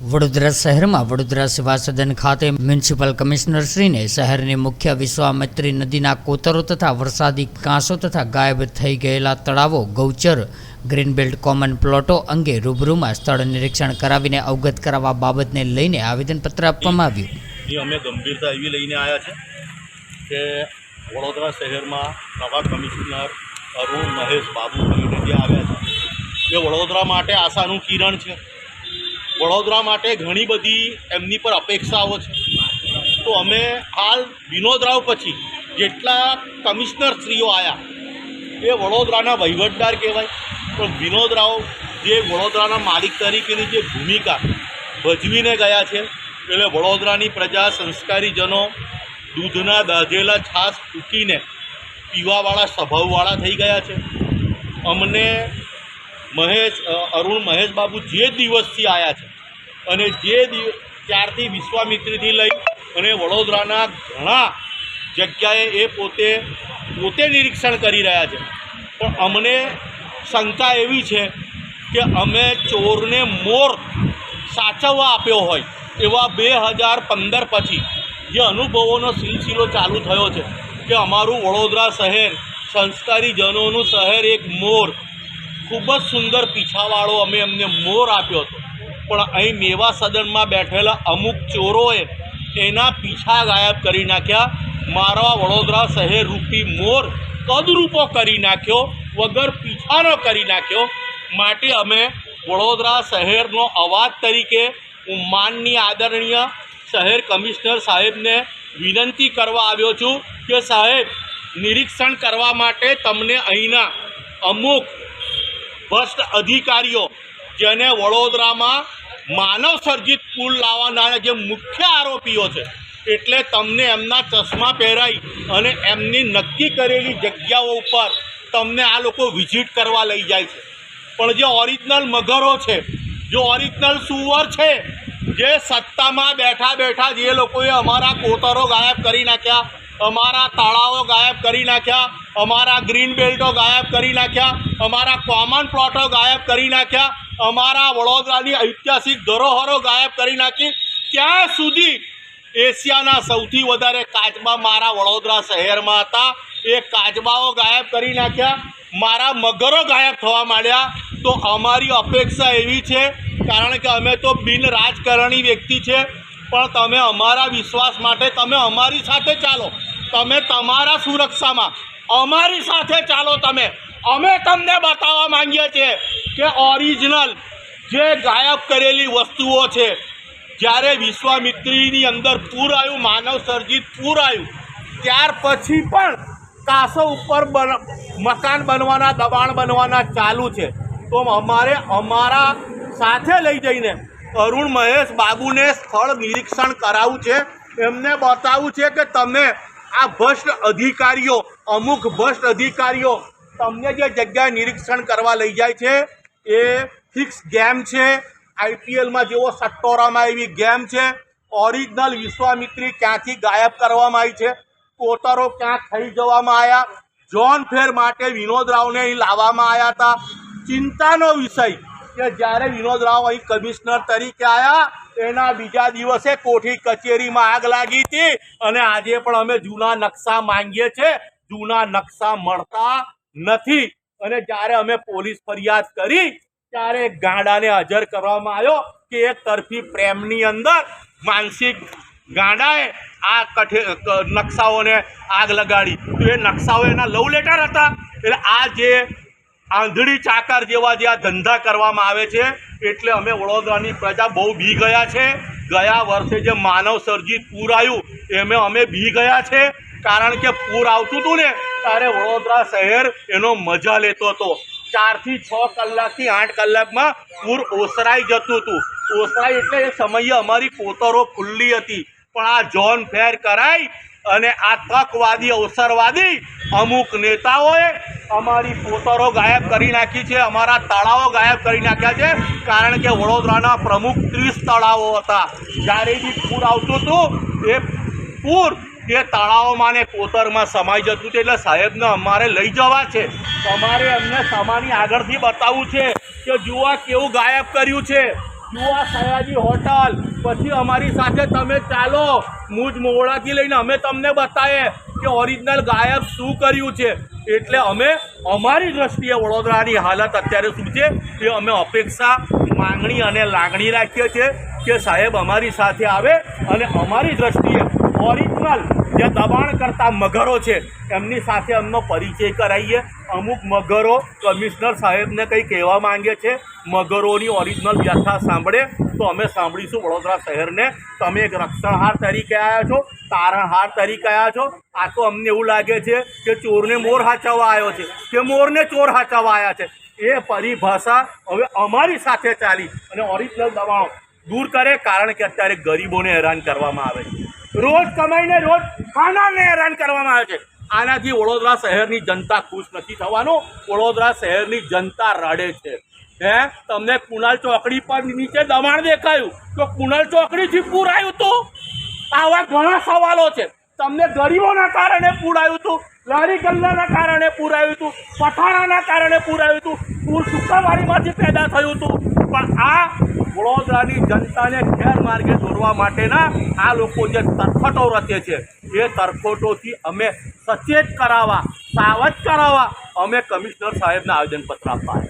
વડોદરા શહેરમાં વડોદરા સેવા સદન ખાતે મ્યુનિસિપલ કમિશનરશ્રીને શહેરની મુખ્ય વિશ્વામિત્રી નદીના કોતરો તથા વરસાદી કાંસો તથા ગાયબ થઈ ગયેલા તળાવો, ગૌચર, ગ્રીનબેલ્ટ કોમન પ્લોટો અંગે રૂબરૂમાં સ્થળ નિરીક્ષણ કરાવીને અવગત કરાવવા બાબતને લઈને આવેદનપત્ર આપવામાં આવ્યું. અમે ગંભીરતા એવી લઈને આવ્યા છે કે વડોદરા શહેરમાં નવા કમિશનર અરુણ મહેશ બાબુ આવ્યા છે, એ વડોદરા માટે આશાનું કિરણ છે. વડોદરા માટે ઘણી બધી એમની પર અપેક્ષાઓ છે. તો અમે હાલ વિનોદ રાવ પછી જેટલા કમિશનર શ્રીઓ આવ્યા એ વડોદરાના વહીવટદાર કહેવાય. પણ વિનોદ રાવ જે વડોદરાના માલિક તરીકેની જે ભૂમિકા ભજવીને ગયા છે, એટલે વડોદરાની પ્રજા સંસ્કારીજનો દૂધના દાઝેલા છાશ ફૂકીને પીવાવાળા, સ્વભાવવાળા થઈ ગયા છે. અમને મહેશ અરુણ મહેશ બાબુ જે દિવસથી આવ્યા છે અને જે દિવ ત્યારથી વિશ્વામિત્રીથી લઈ અને વડોદરાના ઘણા જગ્યાએ એ પોતે પોતે નિરીક્ષણ કરી રહ્યા છે. પણ અમને શંકા એવી છે કે અમે ચોરને મોર સાચવવા આપ્યો હોય એવા બે હજાર પંદર પછી જે અનુભવોનો સિલસિલો ચાલુ થયો છે કે અમારું વડોદરા શહેર સંસ્કારી જનોનું શહેર એક મોર, ખૂબ જ સુંદર પીછાવાળો અમે એમને મોર આપ્યો હતો. પણ અહીં મેવા સદનમાં બેઠેલા અમુક ચોરોએ એના પીછા ગાયબ કરી નાખ્યા. મારા વડોદરા શહેર રૂપી મોર કદરૂપો કરી નાખ્યો, વગર પીછાનો કરી નાખ્યો. માટે અમે વડોદરા શહેરનો અવાજ તરીકે હું માનની આદરણીય શહેર કમિશનર સાહેબને વિનંતી કરવા આવ્યો છું કે સાહેબ, નિરીક્ષણ કરવા માટે તમને અહીંના અમુક ભ્રષ્ટ અધિકારીઓ જેને વડોદરામાં માનવ સર્જિત પુલ લાવવાના જે મુખ્ય આરોપીઓ છે, એટલે તમને એમના ચશ્મા પહેરાઈ અને એમની નક્કી કરેલી જગ્યાઓ ઉપર તમને આ લોકો વિઝિટ કરવા લઈ જાય છે. પણ જે ઓરિજિનલ મગરો છે, જે ઓરિજિનલ સુવર છે, જે સત્તામાં બેઠા બેઠા જે લોકોએ અમારા કોતરો ગાયબ કરી નાખ્યા અમારા તળાવો ગાયબ કરી નાખ્યા, અમારા ગ્રીન બેલ્ટો ગાયબ કરી નાખ્યા, અમારા કોમન પ્લોટો ગાયબ કરી નાખ્યા, અમારા વડોદરાની ઐતિહાસિક ધરોહરો ગાયબ કરી નાખી. ત્યાં સુધી એશિયાના સૌથી વધારે કાચબા મારા વડોદરા શહેરમાં હતા. એ કાચબાઓ ગાયબ કરી નાખ્યા. મારા મગરો ગાયબ થવા માંડ્યા. તો અમારી અપેક્ષા એવી છે, કારણ કે અમે તો બિન રાજકારણી વ્યક્તિ છે, પણ તમે અમારા વિશ્વાસ માટે તમે અમારી સાથે ચાલો. તમે તમારા સુરક્ષામાં, અમારી સાથે ચાલો તમે. અમે તમને બતાવવા માંગીએ છીએ કે ઓરિજિનલ જે ગાયબ કરેલી વસ્તુઓ છે, જ્યારે વિશ્વામિત્રીની અંદર પૂર આવ્યું, માનવ સર્જિત પૂર આવ્યું, ત્યાર પછી પણ કાસો ઉપર મકાન બનવાના, દબાણ બનવાના ચાલુ છે. તો અમારે અમારા સાથે લઈ જઈને અરુણ મહેશ બાબુને સ્થળ નિરીક્ષણ કરાવવું છે. એમને બતાવવું છે કે તમે આ ભ્રષ્ટ અધિકારીઓ, અમુક ભ્રષ્ટ અધિકારીઓ તમને જે જગ્યાએ નિરીક્ષણ કરવા લઈ જાય છે, એ ફિક્સ ગેમ છે. આઈપીએલમાં જેવો સટ્ટોરામાં એવી ગેમ છે. ઓરિજિનલ વિશ્વામિત્રી ક્યાંથી ગાયબ કરવામાં આવી છે? કોતરો ક્યાં થઈ જવામાં આવ્યા? જોન ફેર માટે વિનોદ રાવને લાવવામાં આવ્યા હતા. ચિંતાનો વિષય કે જ્યારે વિનોદ રાવ અહીં કમિશનર તરીકે આવ્યા એના બીજા દિવસે કોઠી કચેરીમાં આગ લાગી હતી અને આજે પણ અમે જૂના નકશા માંગીએ છીએ. જૂના નકશા મળતા નથી. અને જ્યારે અમે પોલીસ ફરિયાદ કરી, ત્યારે ગાંડાને હાજર કરવામાં આવ્યો કે એક તરફી પ્રેમની અંદર માનસિક ગાંડાએ આ કઠે નકશાઓને આગ લગાડી. તો એ નકશાઓ એના લવ લેટર હતા. એટલે આ જે આંધળી ચાકર જેવા જે આ ધંધા કરવામાં આવે છે, એટલે અમે વડોદરાની પ્રજા બહુ બી ગયા છે. ગયા વર્ષે જે માનવ સર્જિત પૂર આવ્યું, એમે અમે બી ગયા છે. કારણ કે પૂર આવતું હતું ને, ત્યારે વડોદરા શહેર એનો મજા લેતો હતો. ચારથી છ કલાકથી આઠ કલાકમાં પૂર ઓસરાઈ જતું હતું. ઓસરાઈ એટલે એ સમયે અમારી કોતરો ખુલ્લી હતી. પણ આ જોન ફેર કરાઈ અને આ તકવાદી, અવસરવાદી અમુક નેતાઓએ અમારી કોતરો ગાયબ કરી નાખી છે, અમારા તળાવો ગાયબ કરી નાખ્યા છે, કારણ કે વડોદરાના પ્રમુખ ત્રીસ તળાવો હતા. જ્યારે બી પૂર આવતું હતું, એ પૂર એ તળાવોમાં ને કોતરમાં સમાઈ જતું હતું. એટલે સાહેબને અમારે લઈ જવા છે. તમારે એમને સમાની આગળથી બતાવવું છે કે જુઓ કેવું ગાયબ કર્યું છે. આ સયાજી હોટલ. પછી અમારી સાથે તમે ચાલો. મુજ મોડાથી લઈને અમે તમને બતાવીએ કે ઓરિજિનલ ગાયબ શું કર્યું છે. એટલે અમે અમારી દ્રષ્ટિએ વડોદરાની હાલત અત્યારે શું છે એ અમે અપેક્ષા, માંગણી અને લાગણી રાખીએ છીએ કે સાહેબ અમારી સાથે આવે અને અમારી દ્રષ્ટિએ ઓરિજિનલ જે દબાણ કરતા મગરો છે, એમની સાથે અમનો પરિચય કરાવીએ અમુક મગરો કમિશનર સાહેબને કંઈ કહેવા માંગે છે, મગરોની ઓરિજિનલ વ્યથા સાંભળે, તો અમે સાંભળીશું વડોદરા શહેરને. તમે એક રક્ષણહાર તરીકે આવ્યા છો, તારણહાર તરીકે આવ્યા છો. આ તો અમને એવું લાગે છે કે ચોરને મોર હાચવવા આવ્યો છે, કે મોરને ચોર હાચવવા આવ્યા છે. એ પરિભાષા હવે અમારી સાથે ચાલી અને ઓરિજિનલ દબાણો દૂર કરે, કારણ કે અત્યારે ગરીબોને હેરાન કરવામાં આવે છે. રોજ કમાઈને રોજ ખાનાને હેરાન કરવામાં આવે છે. આનાથી વડોદરા શહેરની જનતા ખુશ નથી થવાનું. વડોદરા શહેરની જનતા રડે છે. હે? તમને કુણાલ ચોકડી પર નીચે દબાણ દેખાયું. તો કુણાલ ચોકડીથી પૂરાયું તો? આવા ઘણા સવાલો છે. તમને ગરીબોના કારણે પૂરાયું હતું લારી ગલ્લાના કારણે પૂરાયું હતું પઠાણાના કારણે પૂરાયું હતું પૂર શુક્રવારીમાંથી પેદા થયું હતું પણ આ વડોદરાની જનતાને ગેરમાર્ગે દોરવા માટેના આ લોકો જે તરફટો રચે છે, એ તરફટોથી અમે સચેત કરાવવા, સાવધ કરાવવા અમે કમિશનર સાહેબને આવેદનપત્ર આપવા.